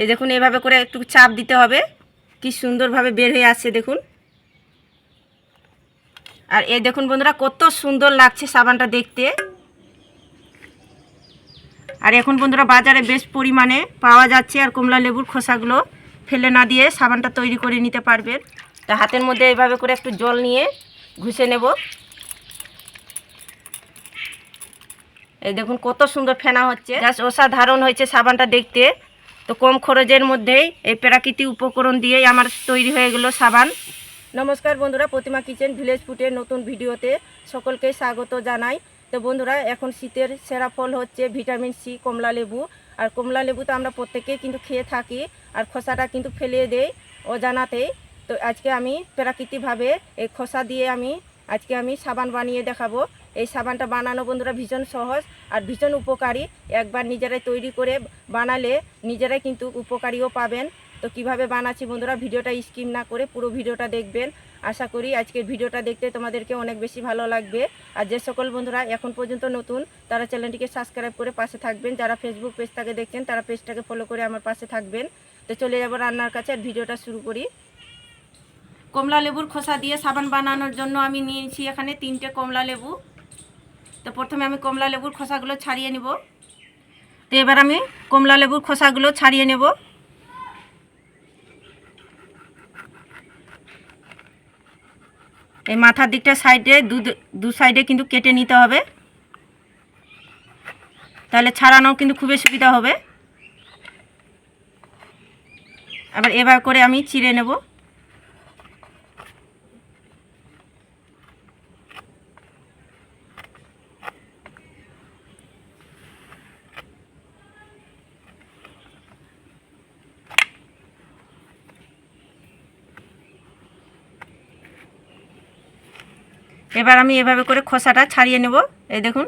এই দেখুন, এভাবে করে একটু চাপ দিতে হবে। কি সুন্দরভাবে বের হয়ে আসছে, দেখুন। আর এই দেখুন বন্ধুরা, কত সুন্দর লাগছে সাবানটা দেখতে। আর এখন বন্ধুরা, বাজারে বেশ পরিমাণে পাওয়া যাচ্ছে আর কমলা লেবুর খোসাগুলো। ফেলে না দিয়ে সাবানটা তৈরি করে নিতে পারবেন। তা হাতের মধ্যে এইভাবে করে একটু জল নিয়ে ঘুষে নেব। এই দেখুন, কত সুন্দর ফেনা হচ্ছে। অসাধারণ হয়েছে সাবানটা দেখতে। তো কম খরচের মধ্যেই এই প্রাকৃতিক উপকরণ দিয়েই আমার তৈরি হয়ে গেল সাবান। নমস্কার বন্ধুরা, প্রতিমা কিচেন ভিলেজ ফুটের নতুন ভিডিওতে সকলকে স্বাগত জানাই। তো বন্ধুরা, এখন শীতের সেরা ফল হচ্ছে ভিটামিন সি, কমলা লেবু। আর কমলা লেবু তো আমরা প্রত্যেকেই কিন্তু খেয়ে থাকি আর খোসাটা কিন্তু ফেলিয়ে দেই অজানাতেই। তো আজকে আমি প্রাকৃতিকভাবে এই খোসা দিয়ে আমি, আজকে আমি সাবান বানিয়ে দেখাবো। এই সাবানটা বানানো বন্ধুরা ভীষণ সহজ আর ভীষণ উপকারী। একবার নিজেরাই তৈরি করে বানালে নিজেরাই কিন্তু উপকারীও পাবেন। তো কীভাবে বানাচ্ছি বন্ধুরা ভিডিওটা স্কিম না করে পুরো ভিডিওটা দেখবেন। আশা করি আজকের ভিডিওটা দেখতে তোমাদেরকে অনেক বেশি ভালো লাগবে। আর যে সকল বন্ধুরা এখন পর্যন্ত নতুন, তারা চ্যানেলটিকে সাবস্ক্রাইব করে পাশে থাকবেন। যারা ফেসবুক পেজটাকে দেখছেন, তারা পেজটাকে ফলো করে আমার পাশে থাকবেন। তো চলে যাব রান্নার কাছে, আর ভিডিওটা শুরু করি। কমলা লেবুর খোসা দিয়ে সাবান বানানোর জন্য আমি নিয়েছি এখানে তিনটে কমলা লেবু। তো প্রথমে আমি কমলা লেবুর খোসাগুলো ছাড়িয়ে নেব। তো এবার আমি কমলা লেবুর খোসাগুলো ছাড়িয়ে নেব। এই মাথার দিকটা সাইডে, দু দু সাইডে কিন্তু কেটে নিতে হবে। তাহলে ছাড়ানো কিন্তু খুবই সুবিধা হবে। আবার এবার করে আমি চিড়ে নেব। এবার আমি এভাবে করে খোসাটা ছাড়িয়ে নেব। এই দেখুন।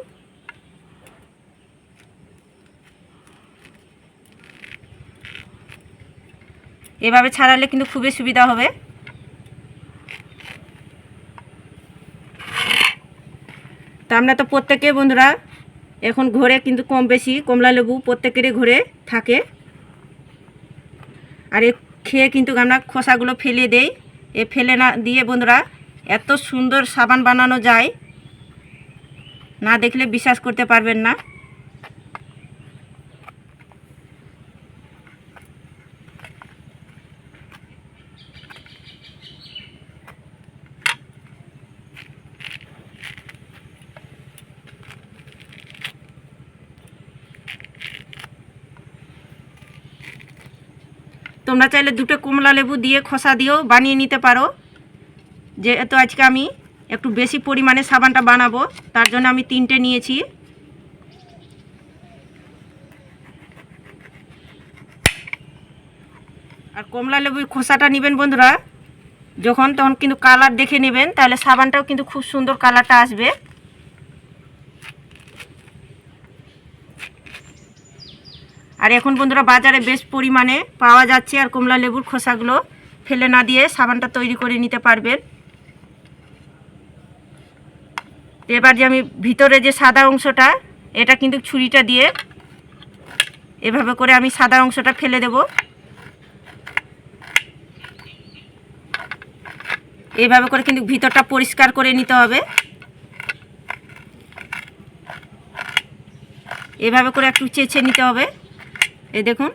এভাবে ছাড়ালে কিন্তু খুবই সুবিধা হবে। তা আমরা তো প্রত্যেকে বন্ধুরা, এখন ঘরে কিন্তু কম বেশি কমলা লেবু প্রত্যেকেরই ঘরে থাকে। আর এ খেয়ে কিন্তু আমরা খোসাগুলো ফেলে দেই। এ ফেলে না দিয়ে বন্ধুরা এত সুন্দর সাবান বানানো যায়। না দেখলে বিশ্বাস করতে পারবেন না। তোমরা চাইলে দুটো কমলা লেবু দিয়ে খোসা দিয়েও বানিয়ে নিতে পারো। যেহেতু আজকে আমি একটু বেশি পরিমাণে সাবানটা বানাবো, তার জন্য আমি তিনটে নিয়েছি। আর কমলা লেবুর খোসাটা নেবেন বন্ধুরা, যখন তখন কিন্তু কালার দেখে নেবেন, তাহলে সাবানটাও কিন্তু খুব সুন্দর কালারটা আসবে। আর এখন বন্ধুরা বাজারে বেশ পরিমাণে পাওয়া যাচ্ছে, আর কমলা লেবুর খোসাগুলো ফেলে না দিয়ে সাবানটা তৈরি করে নিতে পারবেন তো এবার যে আমি ভিতরে যে সাদা অংশটা, এটা কিন্তু ছুরিটা দিয়ে এভাবে করে আমি সাদা অংশটা ফেলে দেব। এইভাবে করে কিন্তু ভিতরটা পরিষ্কার করে নিতে হবে। এভাবে করে একটু চেঁচে নিতে হবে। এই দেখুন,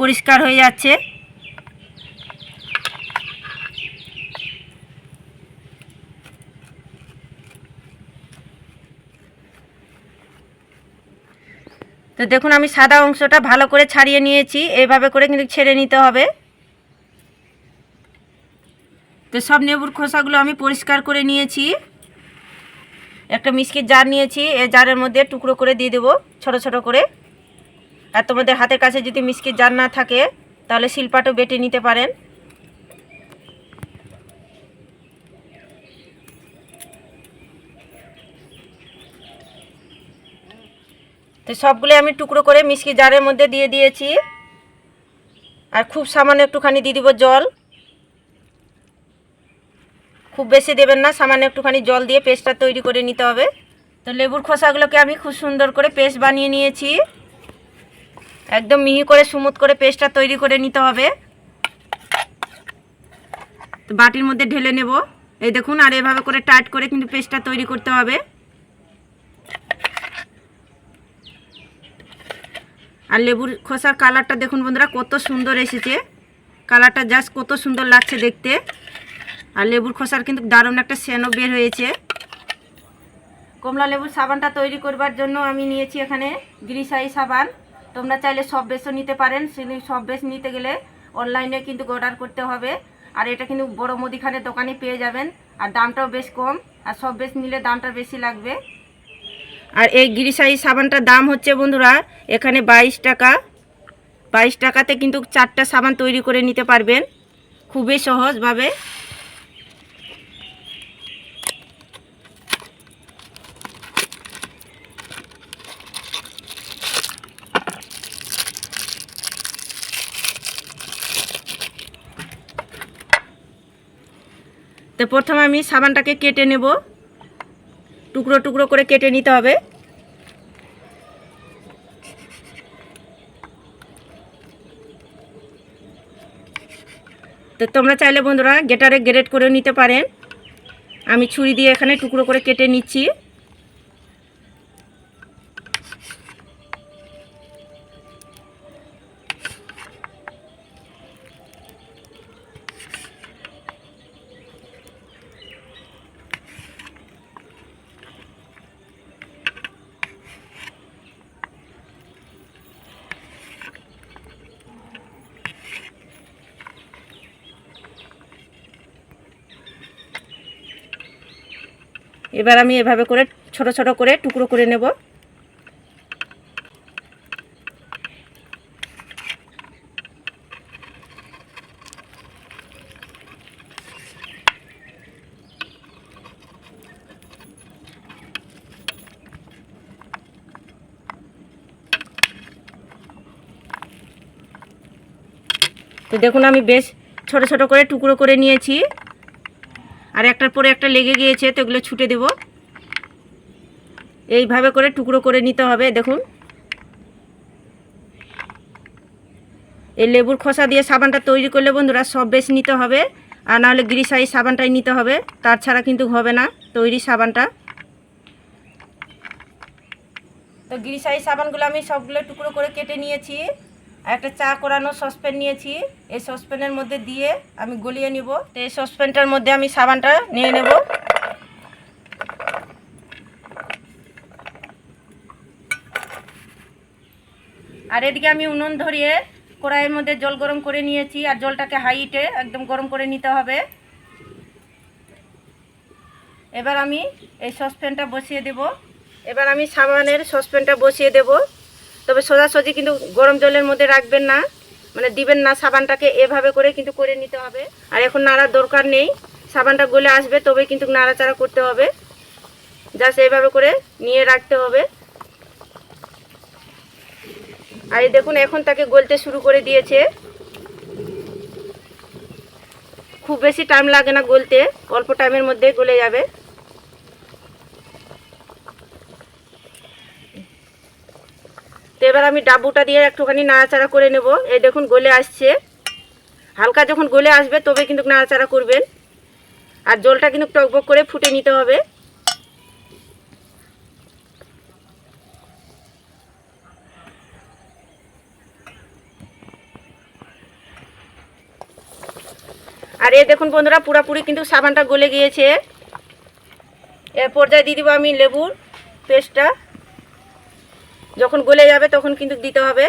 পরিষ্কার হয়ে যাচ্ছে। তো দেখুন, আমি সাদা অংশটা ভালো করে ছাড়িয়ে নিয়েছি। এইভাবে করে কিন্তু ছেড়ে নিতে হবে। তো সব নেবুর খোসাগুলো আমি পরিষ্কার করে নিয়েছি। একটা মিষ্টির জার নিয়েছি। এই জারের মধ্যে টুকরো করে দিয়ে দেবো, ছোট ছোট করে। আর তোমাদের হাতের কাছে যদি মিষ্টির জার না থাকে, তাহলে শিলপাটও বেটে নিতে পারেন। তো সবগুলো আমি টুকরো করে মিষ্টি জারের মধ্যে দিয়ে দিয়েছি। আর খুব সামান্য একটুখানি দিয়ে দিব জল। খুব বেশি দেবেন না, সামান্য একটুখানি জল দিয়ে পেস্টটা তৈরি করে নিতে হবে। তো লেবুর খোসাগুলোকে আমি খুব সুন্দর করে পেস্ট বানিয়ে নিয়েছি। একদম মিহি করে সুমুত করে পেস্টটা তৈরি করে নিতে হবে। বাটির মধ্যে ঢেলে নেব। এই দেখুন, আর এভাবে করে টাইট করে কিন্তু পেস্টটা তৈরি করতে হবে। আর লেবুর খোসার কালারটা দেখুন বন্ধুরা, কত সুন্দর এসেছে। কালারটা জাস্ট কত সুন্দর লাগছে দেখতে। আর লেবুর খোসার কিন্তু দারুণ একটা সেনও বের হয়েছে। কমলা লেবুর সাবানটা তৈরি করবার জন্য আমি নিয়েছি এখানে গ্রিসাই সাবান। তোমরা চাইলে সব বেশও নিতে পারেন। সব বেশ নিতে গেলে অনলাইনে কিন্তু অর্ডার করতে হবে। আর এটা কিন্তু বড় মুদিখানের দোকানে পেয়ে যাবেন। আর দামটাও বেশ কম। আর সব বেশ নিলে দামটা বেশি লাগবে। আর এই গিরিসাই সাবানটার দাম হচ্ছে বন্ধুরা, এখানে বাইশ টাকা। বাইশ টাকাতে কিন্তু চারটা সাবান তৈরি করে নিতে পারবেন। খুবই সহজভাবে। তো প্রথমে আমি সাবানটাকে কেটে নেব। টুকরো টুকরো করে কেটে নিতে হবে। তো তোমরা চাইলে বন্ধুরা গেটারে গ্রেড করে নিতে পারেন। আমি ছুরি দিয়ে এখানে টুকরো করে কেটে নিচ্ছি। এবার আমি এভাবে করে ছোট ছোট করে টুকরো করে নেব। তো দেখুন আমি বেশ ছোট ছোট করে টুকরো করে নিয়েছি। আর একটার পরে একটা লেগে গিয়েছে, তো এগুলো ছুটে দেব। এইভাবে করে টুকরো করে নিতে হবে, দেখুন। এই লেবুর খোসা দিয়ে সাবানটা তৈরি করলে বন্ধুরা সব বেশ নিতে হবে, আর নাহলে গ্রিসাই সাবানটাই নিতে হবে, তার ছাড়া কিন্তু হবে না তৈরি সাবানটা। তো গ্রিসাই সাবানগুলো আমি সবগুলো টুকরো করে কেটে নিয়েছি। আর একটা চা করানো সসপ্যান নিয়েছি। এই সসপ্যানের মধ্যে দিয়ে আমি গলিয়ে নিব। তো এই সসপ্যানটার মধ্যে আমি সাবানটা নিয়ে নেব। আর এদিকে আমি উনুন ধরিয়ে কড়াইয়ের মধ্যে জল গরম করে নিয়েছি, আর জলটাকে হাইটে একদম গরম করে নিতে হবে। এবার আমি এই সসপ্যানটা বসিয়ে দেব। এবার আমি সাবানের সসপ্যানটা বসিয়ে দেব। তবে সোজাসুজি কিন্তু গরম জলের মধ্যে রাখবেন না। মানে দিবেন না, সাবানটাকে এভাবে করে কিন্তু করে নিতে হবে। আর এখন নাড়ার দরকার নেই। সাবানটা গলে আসবে তবে কিন্তু নাড়াচাড়া করতে হবে। জাস্ট এইভাবে করে নিয়ে রাখতে হবে। আর দেখুন, এখন তাকে গলতে শুরু করে দিয়েছে। খুব বেশি টাইম লাগে না গলতে, অল্প টাইমের মধ্যে গলে যাবে। তো এবার আমি ডাবুটা দিয়ে একটুখানি নাড়াচাড়া করে নেব। এই দেখুন, গলে আসছে। হালকা যখন গলে আসবে তবে কিন্তু নাড়াচাড়া করবেন। আর জলটা কিন্তু টকবক করে ফুটে নিতে হবে। আর এই দেখুন বন্ধুরা, পুরাপুরি কিন্তু সাবানটা গলে গিয়েছে। এর পর্যায়ে দিয়ে দিব আমি লেবুর পেস্টটা। যখন গলে যাবে তখন কিন্তু দিতে হবে।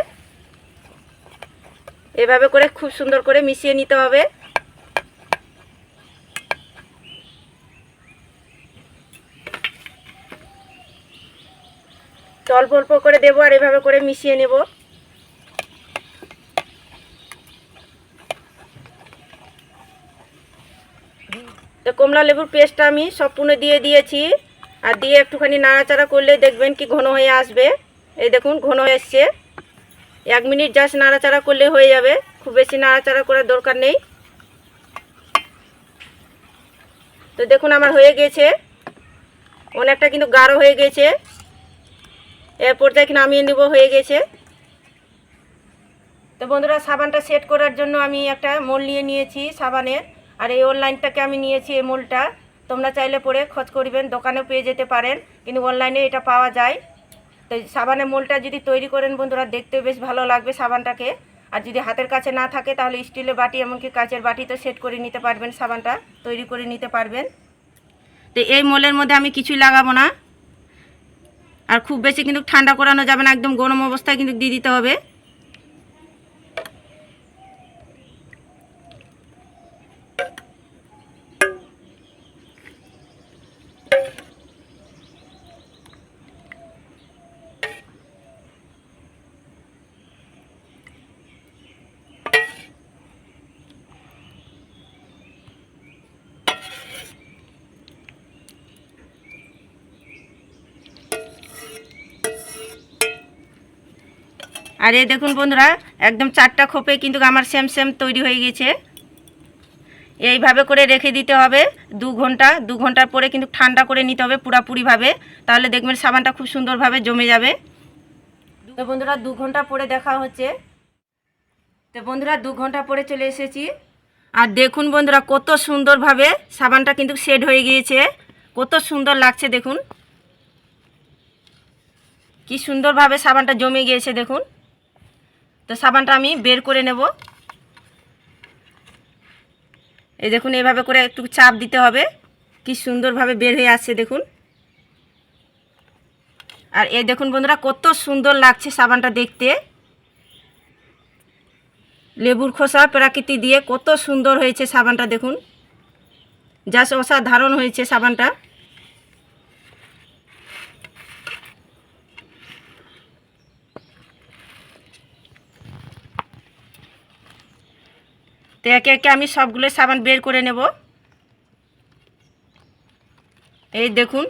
এভাবে করে খুব সুন্দর করে মিশিয়ে নিতে হবে। অল্প অল্প করে দেবো আর এভাবে করে মিশিয়ে নেব। কমলা লেবুর পেস্টটা আমি সম্পূর্ণ দিয়ে দিয়েছি। আর দিয়ে একটুখানি নাড়াচাড়া করলে দেখবেন কি ঘন হয়ে আসবে। এই দেখুন, ঘন এসছে। এক মিনিট জাস্ট নাড়াচাড়া করলে হয়ে যাবে। খুব বেশি নাড়াচাড়া করার দরকার নেই। তো দেখুন, আমার হয়ে গেছে। অনেকটা কিন্তু গাঢ় হয়ে গেছে। এর পর্যায়ে নামিয়ে নেব, হয়ে গেছে। তো বন্ধুরা, সাবানটা সেট করার জন্য আমি একটা মোল নিয়ে নিয়েছি সাবানের। আর এই অনলাইনটাকে আমি নিয়েছি এই মোলটা। তোমরা চাইলে পরে খোঁজ করবেন, দোকানেও পেয়ে যেতে পারেন। কিন্তু অনলাইনে এটা পাওয়া যায়। তো সাবানের মোলটা যদি তৈরি করেন বন্ধুরা দেখতে বেশ ভালো লাগবে সাবানটাকে। আর যদি হাতের কাছে না থাকে, তাহলে স্টিলের বাটি এমনকি কাচের বাটিতে সেট করে নিতে পারবেন, সাবানটা তৈরি করে নিতে পারবেন। তো এই মোলের মধ্যে আমি কিছুই লাগাবো না। আর খুব বেশি কিন্তু ঠান্ডা করানো যাবে না, একদম গরম অবস্থায় কিন্তু দিয়ে দিতে হবে। আর এই দেখুন বন্ধুরা, একদম চারটা খোপে কিন্তু আমার সেম সেম তৈরি হয়ে গেছে। এইভাবে করে রেখে দিতে হবে দু ঘণ্টা। দু ঘণ্টার পরে কিন্তু ঠান্ডা করে নিতে হবে পুরাপুরিভাবে। তাহলে দেখবেন সাবানটা খুব সুন্দরভাবে জমে যাবে। তো বন্ধুরা, দু ঘণ্টা পরে দেখা হচ্ছে। তো বন্ধুরা, দু ঘণ্টা পরে চলে এসেছি। আর দেখুন বন্ধুরা, কত সুন্দরভাবে সাবানটা কিন্তু শেড হয়ে গিয়েছে। কত সুন্দর লাগছে দেখুন। কি সুন্দরভাবে সাবানটা জমে গিয়েছে দেখুন। তো সাবানটা আমি বের করে নেব। এই দেখুন, এভাবে করে একটু চাপ দিতে হবে। কি সুন্দরভাবে বের হয়ে আসছে, দেখুন। আর এই দেখুন বন্ধুরা, কত সুন্দর লাগছে সাবানটা দেখতে। লেবুর খোসা প্রাকৃতি দিয়ে কত সুন্দর হয়েছে সাবানটা, দেখুন। জাস্ট অসাধারণ হয়েছে সাবানটা। তো একে একে আমি সবগুলো সাবান বের করে নেব। এই দেখুন,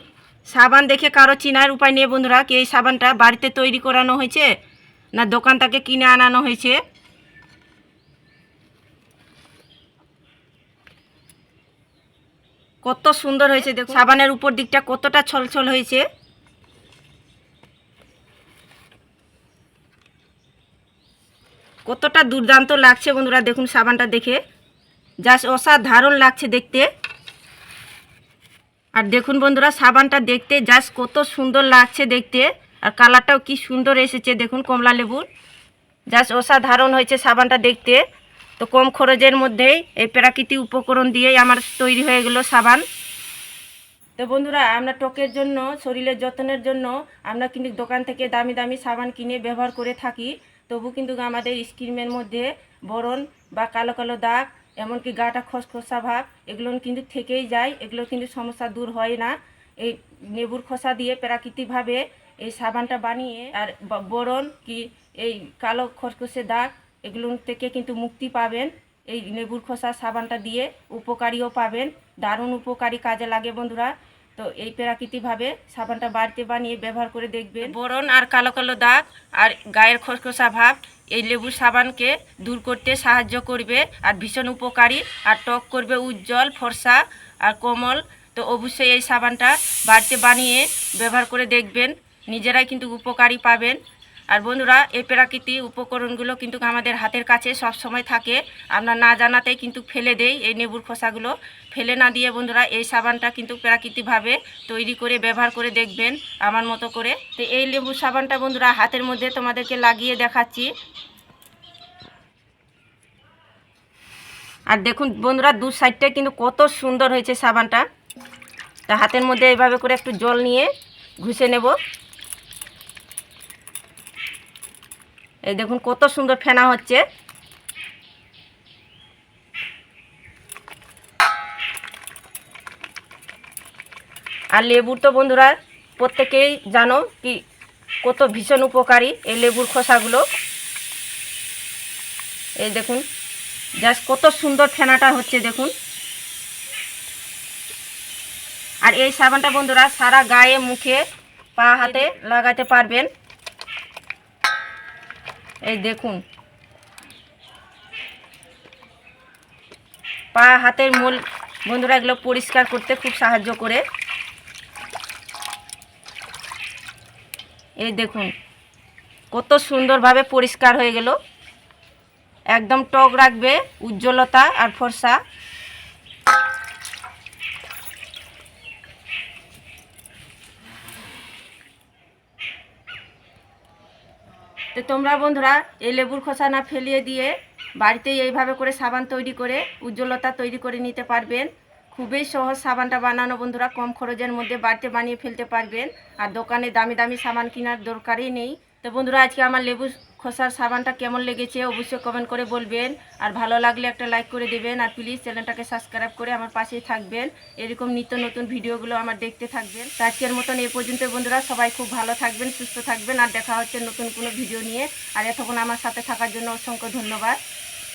সাবান দেখে কারও চিনার উপায় নেই বন্ধুরা, কি এই সাবানটা বাড়িতে তৈরি করানো হয়েছে না দোকান থেকে কিনে আনানো হয়েছে? কত সুন্দর হয়েছে দেখুন, সাবানের উপর দিকটা কতটা ছলছল হয়েছে। কতটা দুর্দান্ত লাগছে বন্ধুরা, দেখুন সাবানটা দেখে। জাস্ট অসাধারণ লাগছে দেখতে। আর দেখুন বন্ধুরা, সাবানটা দেখতে জাস্ট কত সুন্দর লাগছে দেখতে। আর কালারটাও কি সুন্দর এসেছে, দেখুন কমলা লেবুর। জাস্ট অসাধারণ হয়েছে সাবানটা দেখতে। তো কম খরচের মধ্যেই এই প্রাকৃতিক উপকরণ দিয়েই আমার তৈরি হয়ে গেল সাবান। তো বন্ধুরা, আমরা ত্বকের জন্য, শরীরের যত্নের জন্য আমরা কিন্তু দোকান থেকে দামি দামি সাবান কিনে ব্যবহার করে থাকি। তবু কিন্তু আমাদের স্কিনের মধ্যে বরণ বা কালো কালো দাগ, এমনকি গাটা খসখসা ভাব, এগুলো কিন্তু থেকেই যায়। এগুলো কিন্তু সমস্যা দূর হয় না। এই নেবুর খোসা দিয়ে প্রাকৃতিকভাবে এই সাবানটা বানিয়ে আর বরণ কি এই কালো খসখসে দাগ, এগুলো থেকে কিন্তু মুক্তি পাবেন। এই লেবুর খোসা সাবানটা দিয়ে উপকারীও পাবেন। দারুণ উপকারী কাজে লাগে বন্ধুরা। তো এই প্রাকৃতিকভাবে সাবানটা বাড়িতে বানিয়ে ব্যবহার করে দেখবেন। বরণ আর কালো কালো দাগ আর গায়ের খসখসা ভাব, এই লেবু সাবানকে দূর করতে সাহায্য করবে আর ভীষণ উপকারী আর টক করবে উজ্জ্বল, ফর্সা আর কোমল। তো অবশ্যই এই সাবানটা বাড়িতে বানিয়ে ব্যবহার করে দেখবেন। নিজেরাই কিন্তু উপকারী পাবেন। আর বন্ধুরা, এই প্রাকৃতিক উপকরণগুলো কিন্তু আমাদের হাতের কাছে সব সময় থাকে। আমরা না জানাতেই কিন্তু ফেলে দেই এই নেবুর খোসাগুলো। ফেলে না দিয়ে বন্ধুরা, এই সাবানটা কিন্তু প্রাকৃতিকভাবে তৈরি করে, ব্যবহার করে দেখবেন আমার মতো করে। তো এই লেবু সাবানটা বন্ধুরা, হাতের মধ্যে তোমাদেরকে লাগিয়ে দেখাচ্ছি। আর দেখুন বন্ধুরা, দু সাইডটা কিন্তু কত সুন্দর হয়েছে সাবানটা। তা হাতের মধ্যে এইভাবে করে একটু জল নিয়ে ঘুষে নেব। এই দেখুন কত সুন্দর ফেনা হচ্ছে। আর লেবুর তো বন্ধুরা প্রত্যেকেই জানো কি কত ভীষণ উপকারী এই লেবুর খোসাগুলো। এই দেখুন, জাস্ট কত সুন্দর ফেনাটা হচ্ছে দেখুন। আর এই সাবানটা বন্ধুরা সারা গায়ে, মুখে, পা, হাতে লাগাতে পারবেন। এই দেখুন। পা, হাতের মূল, বন্ধুরা এগুলো পরিষ্কার করতে খুব সাহায্য করে। এই দেখুন, কত সুন্দরভাবে পরিষ্কার হয়ে গেল। একদম টক রাখবে, উজ্জ্বলতা আর ফর্সা। তো তোমরা বন্ধুরা, এই লেবুর খোসা না ফেলিয়ে দিয়ে বাড়িতেই এইভাবে করে সাবান তৈরি করে, উজ্জ্বলতা তৈরি করে নিতে পারবেন। খুবই সহজ সাবানটা বানানো বন্ধুরা, কম খরচের মধ্যে বাড়িতে বানিয়ে ফেলতে পারবেন। আর দোকানে দামি দামি সাবান কেনার দরকারই নেই। তো বন্ধুরা, আজকে আমার লেবু খোসার সাবানটা কেমন লেগেছে অবশ্যই কমেন্ট করে বলবেন। আর ভালো লাগলে একটা লাইক করে দেবেন। আর প্লিজ চ্যানেলটাকে সাবস্ক্রাইব করে আমার পাশেই থাকবেন। এরকম নিত্য নতুন ভিডিওগুলো আমার দেখতে থাকবেন। আজকের মতন এ পর্যন্ত বন্ধুরা, সবাই খুব ভালো থাকবেন, সুস্থ থাকবেন। আর দেখা হচ্ছে নতুন কোনো ভিডিও নিয়ে। আর এতক্ষণ আমার সাথে থাকার জন্য অসংখ্য ধন্যবাদ।